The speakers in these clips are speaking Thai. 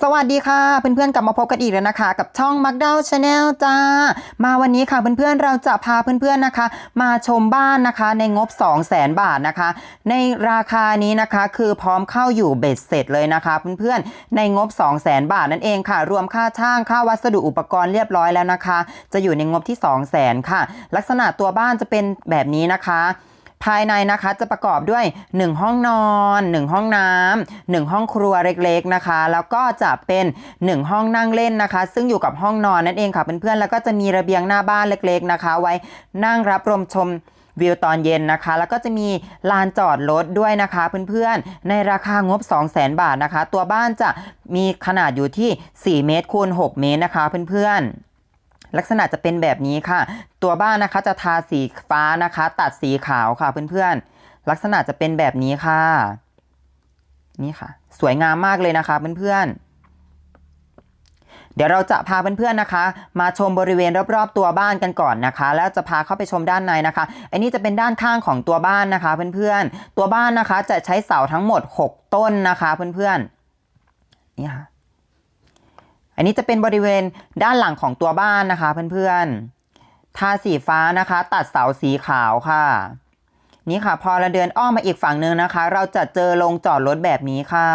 สวัสดีค่ะ เพื่อนๆกลับมาพบกันอีกแล้วนะคะ กับช่องมักดาวชาแนลจ้า มาวันนี้ค่ะเพื่อนๆเราจะพาเพื่อนๆนะคะ มาชมบ้านนะคะในงบ 2 0 0แสนบาทนะคะ ในราคานี้นะคะคือพร้อมเข้าอยู่เบ็ดเสร็จเลยนะคะเพื่อนๆในงบ 2 0 0แสนบาทนั่นเองค่ะ รวมค่าช่างค่าวัสดุอุปกรณ์เรียบร้อยแล้วนะคะ จะอยู่ในงบที่ 2 0 0แสนค่ะ ลักษณะตัวบ้านจะเป็นแบบนี้นะคะ ภายในนะคะจะประกอบด้วย 1 ห้องนอน 1 ห้องน้ำ1ห้องครัวเล็กๆนะคะ แล้วก็จะเป็น 1 ห้องนั่งเล่นนะคะ ซึ่งอยู่กับห้องนอนนั่นเองค่ะเพื่อนๆแล้วก็จะมีระเบียงหน้าบ้านเล็กๆนะคะ ไว้นั่งรับลมชมวิวตอนเย็นนะคะ แล้วก็จะมีลานจอดรถด้วยนะคะเพื่อนๆ ในราคางบ 2 0 0 0 0 0 บาทนะคะ ตัวบ้านจะมีขนาดอยู่ที่ 4 เมตรคูณ6เมตรนะคะเพื่อนๆ ลักษณะจะเป็นแบบนี้ค่ะ ตัวบ้านนะคะจะทาสีฟ้านะคะ ตัดสีขาวค่ะเพื่อนๆ ลักษณะจะเป็นแบบนี้ค่ะ นี่ค่ะ สวยงามมากเลยนะคะเพื่อนๆเดี๋ยวเราจะพาเพื่อนๆนะคะ มาชมบริเวณรอบๆตัวบ้านกันก่อนนะคะ แล้วจะพาเข้าไปชมด้านในนะคะอันนี้จะเป็นด้านข้างของตัวบ้านนะคะ เพื่อนๆตัวบ้านนะคะจะใช้เสาทั้งหมด 6 ต้นนะคะ เพื่อนๆนี่ค่ะ อันนี้จะเป็นบริเวณด้านหลังของตัวบ้านนะคะเพื่อนๆ ทาสีฟ้านะคะ ตัดเสาสีขาวค่ะ นี่ค่ะ พอเราเดินอ้อมมาอีกฝั่งนึงนะคะ เราจะเจอโรงจอดรถแบบนี้ค่ะ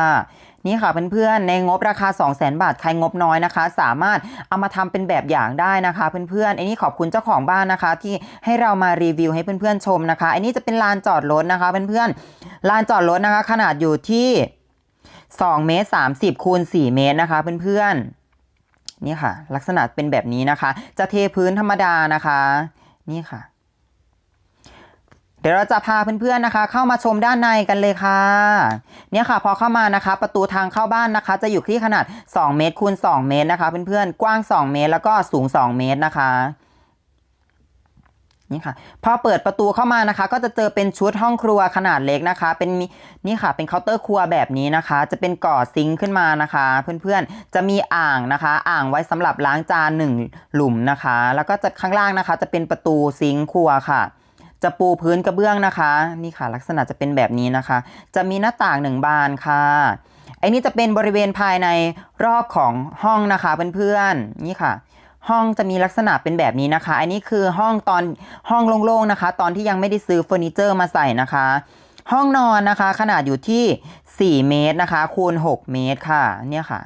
นี่ค่ะเพื่อนๆ ในงบราคา 2 0 0 0 0 0 บาทใครงบน้อยนะคะ สามารถเอามาทำเป็นแบบอย่างได้นะคะ เพื่อนๆ อันนี้ขอบคุณเจ้าของบ้านนะคะ ที่ให้เรามารีวิวให้เพื่อนๆชมนะคะ อันนี้จะเป็นลานจอดรถนะคะเพื่อนๆ ลานจอดรถนะคะ ขนาดอยู่ที่2เมตร30คูณ4เมตรนะคะเพื่อนๆ นี่ค่ะ ลักษณะเป็นแบบนี้นะคะ จะเทพื้นธรรมดานะคะ นี่ค่ะ เดี๋ยวเราจะพาเพื่อนๆนะคะ เข้ามาชมด้านในกันเลยค่ะ เนี่ยค่ะ พอเข้ามานะคะ ประตูทางเข้าบ้านนะคะ จะอยู่ที่ขนาด 2 เมตรคูณ2เมตรนะคะ เพื่อนๆกว้าง 2 เมตร แล้วก็สูง 2 เมตรนะคะ นี่ค่ะพอเปิดประตูเข้ามานะคะ ก็จะเจอเป็นชุดห้องครัวขนาดเล็กนะคะ เป็นนี่ค่ะเป็นเคาน์เตอร์ครัวแบบนี้นะคะ จะเป็นก่อซิงค์ขึ้นมานะคะ เพื่อนๆจะมีอ่างนะคะ อ่างไว้สำหรับล้างจานหนึ่งหลุมนะคะ แล้วก็จะข้างล่างนะคะ จะเป็นประตูซิงค์ครัวค่ะ จะปูพื้นกระเบื้องนะคะนี่ค่ะ ลักษณะจะเป็นแบบนี้นะคะ จะมีหน้าต่างหนึ่งบานค่ะไอ้นี่จะเป็นบริเวณภายในรอบของห้องนะคะเพื่อนๆนี่ค่ะ ห้องจะมีลักษณะเป็นแบบนี้นะคะ อันนี้คือห้องตอนห้องโล่งๆนะคะ ตอนที่ยังไม่ได้ซื้อเฟอร์นิเจอร์มาใส่นะคะ ห้องนอนนะคะ ขนาดอยู่ที่ 4 เมตรนะคะ คูณ 6 เมตรค่ะ เนี่ยค่ะ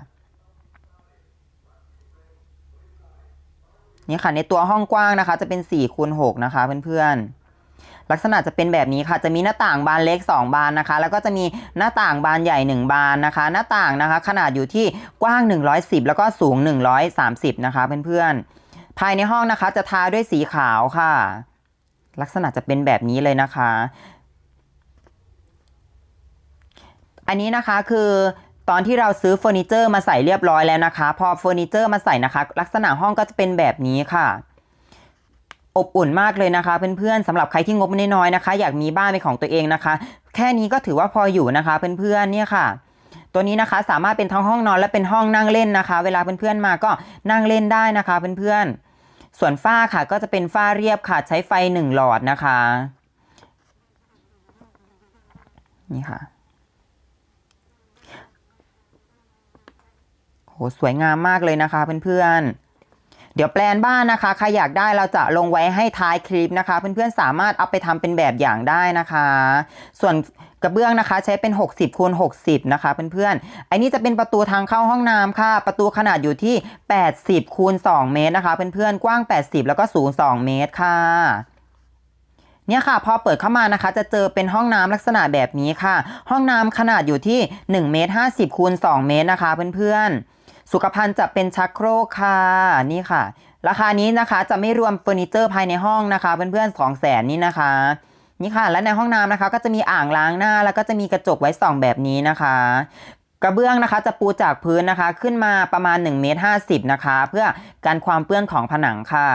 นี่ค่ะในตัวห้องกว้างนะคะ จะเป็น4คูณ6นะคะเพื่อนๆ ลักษณะจะเป็นแบบนี้ค่ะ จะมีหน้าต่างบานเล็ก 2 บานนะคะ แล้วก็จะมีหน้าต่างบานใหญ่ 1 บานนะคะ หน้าต่างนะคะ ขนาดอยู่ที่กว้าง 110 แล้วก็สูง 130 นะคะ เพื่อนๆ ภายในห้องนะคะจะทาด้วยสีขาวค่ะ ลักษณะจะเป็นแบบนี้เลยนะคะ อันนี้นะคะคือตอนที่เราซื้อเฟอร์นิเจอร์มาใส่เรียบร้อยแล้วนะคะ พอเฟอร์นิเจอร์มาใส่นะคะ ลักษณะห้องก็จะเป็นแบบนี้ค่ะ อบอุ่นมากเลยนะคะเพื่อนๆสำหรับใครที่งบน้อยๆนะคะ อยากมีบ้านเป็นของตัวเองนะคะ แค่นี้ก็ถือว่าพออยู่นะคะเพื่อนๆเนี่ยค่ะ ตัวนี้นะคะสามารถเป็นทั้งห้องนอนและเป็นห้องนั่งเล่นนะคะ เวลาเพื่อนๆมาก็นั่งเล่นได้นะคะเพื่อนๆส่วนฝ้าค่ะก็จะเป็นฝ้าเรียบค่ะใช้ไฟหนึ่งหลอดนะคะนี่ค่ะโหสวยงามมากเลยนะคะเพื่อนๆ เดี๋ยวแปลนบ้านนะคะ ใครอยากได้เราจะลงไว้ให้ท้ายคลิปนะคะ เพื่อนๆสามารถเอาไปทำเป็นแบบอย่างได้นะคะ ส่วนกระเบื้องนะคะ ใช้เป็น 60คูณ60 นะคะเพื่อนๆไอ้นี่จะเป็นประตูทางเข้าห้องน้ำค่ะ ประตูขนาดอยู่ที่ 80คูณ2เมตรนะคะเพื่อนๆกว้าง 80 แล้วก็สูง 2 เมตรค่ะเนี่ยค่ะพอเปิดเข้ามานะคะ จะเจอเป็นห้องน้ำลักษณะแบบนี้ค่ะ ห้องน้ำขนาดอยู่ที่1เมตร50คูณ2เมตรนะคะเพื่อนๆ สุขภัณฑ์จะเป็นชักโครกค่ะนี่ค่ะ ราคานี้นะคะจะไม่รวมเฟอร์นิเจอร์ภายในห้องนะคะ เพื่อนๆสองแสนนี่นะคะ นี่ค่ะ และในห้องน้ำนะคะ ก็จะมีอ่างล้างหน้า แล้วก็จะมีกระจกไว้ส่องแบบนี้นะคะ กระเบื้องนะคะจะปูจากพื้นนะคะขึ้นมาประมาณ1เมตร50นะคะ เพื่อการความเปื้อนของผนังค่ะ